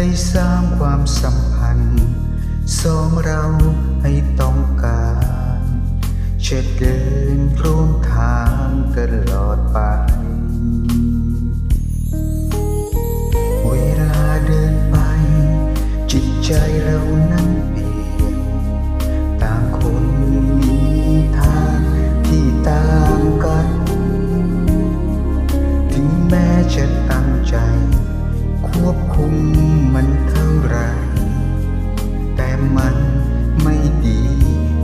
ได้สร้างความสัมพันธ์สองเราให้ต้องการจะเดินร่วมทางตลอดไปเวลาเดินไป จิตใจเรานั้นเปลี่ยนต่างคนมีทางที่ต่างกัน ถึงแม้จะตั้งใจ ควบคุมมันเท่าไร แต่มันไม่ดี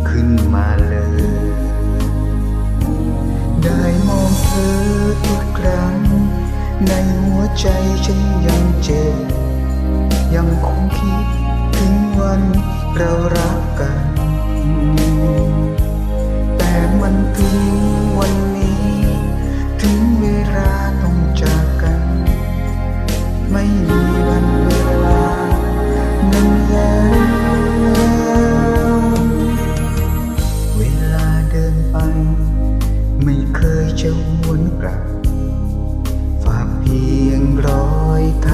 ขึ้นมาเลย ได้มองเธอทุกครั้ง ในหัวใจฉันยังเจ็บ ยังคงคิดถึงวันเรารักกัน แต่มันถึง ดินไป ไม่เคยจะหวนกลับ ฝากเพียงรอยทา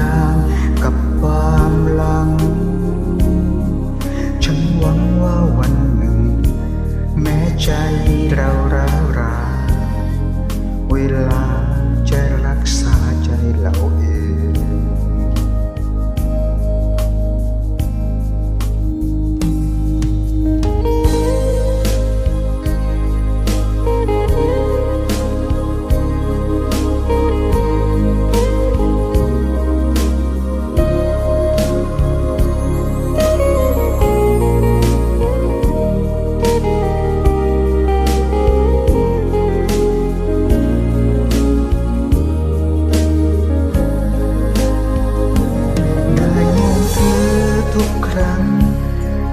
ครั้ง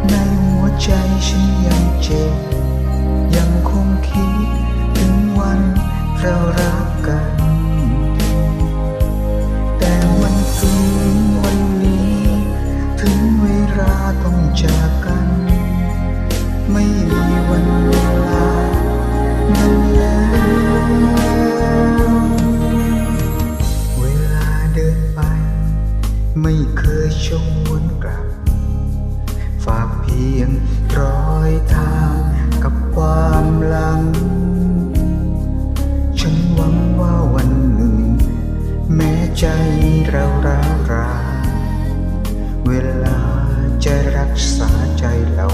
ในหัวใจฉันยังเจ็บ ยังคงคิดถึงวันเรารักกัน แต่วันถึงวันนี้ ถึงเวลาต้องจากกัน ไม่มีวันเวลานั้นแล้วเวลาเดินไป ไม่เคยชงวนกลับ พียงรอยทางกับความหลัง ฉันหวังว่าวันหนึ่ง แม้ใจเราร้าวรานเวลาจะรักษาใจเรา